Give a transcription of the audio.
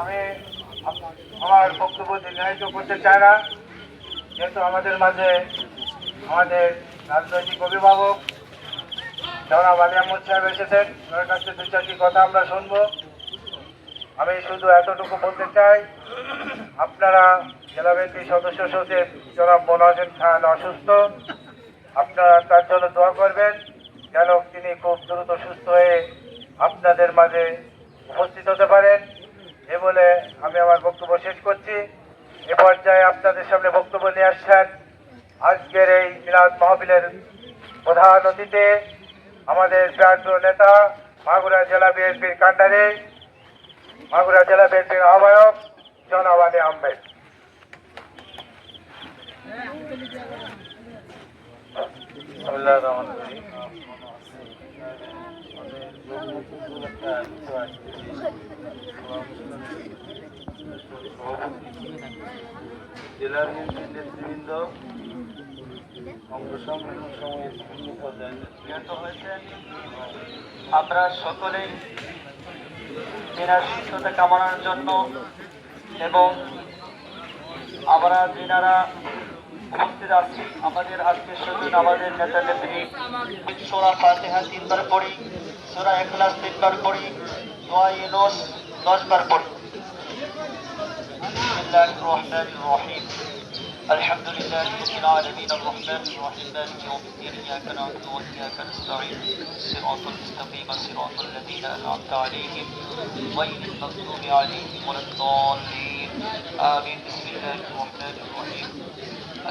আমি আমার বক্তব্য দীর্ঘায়িত করতে চাই না। যেহেতু আমাদের মাঝে আমাদের রাজনৈতিক অভিভাবক জনাব আলী আহমদ সাহেব এসেছেন, ওনার কাছ থেকে দু চারটি কথা আমরা শুনব। আমি শুধু এতটুকু বলতে চাই, আপনারা জেলা বিএনপির সদস্য সচিব জনাব মোনাজেন খান অসুস্থ। আপনারা তার জন্য দোয়া করবেন, যেন তিনি খুব দ্রুত সুস্থ হয়ে আপনাদের মাঝে উপস্থিত হতে পারেন এ বলে আমি আমার বক্তব্য শেষ করছি এ পর্যায়ে আপনাদের সামনে বক্তব্য নিয়ে আসছেন আজকের এই মিলাদ মাহফিলের প্রধান অতিথি, আমাদের প্রান্তীয় নেতা, মাগুরা জেলা বিএনপির কান্ডারে মাগুরা জেলা বিএনপির আহ্বায়ক জনাব আলী আহমেদ বিসমিল্লাহির রহমানির রহিম। জেলার নেতৃবৃন্দ আমরা সকলেই দিনার সুস্থতা কামানোর জন্য এবং আমরা যিনারা উপস্থিত আছি। আমাদের আজকে শুধু আমাদের নেতা নেত্রী সোরা ফাতেহা তিনবার পড়ি। সোরা এখলাস তিনবার পড়ি দোয়া ইউনুস দশবার পড়ি بسم الله الرحمن الرحيم الحمد لله رب العالمين الرحمن الرحيم مالك يوم الدين اياك نعبد واياك نستعين صراط المستقيم صراط الذين انعمت عليهم غير المغضوب عليهم ولا الضالين امين بسم الله الرحمن الرحيم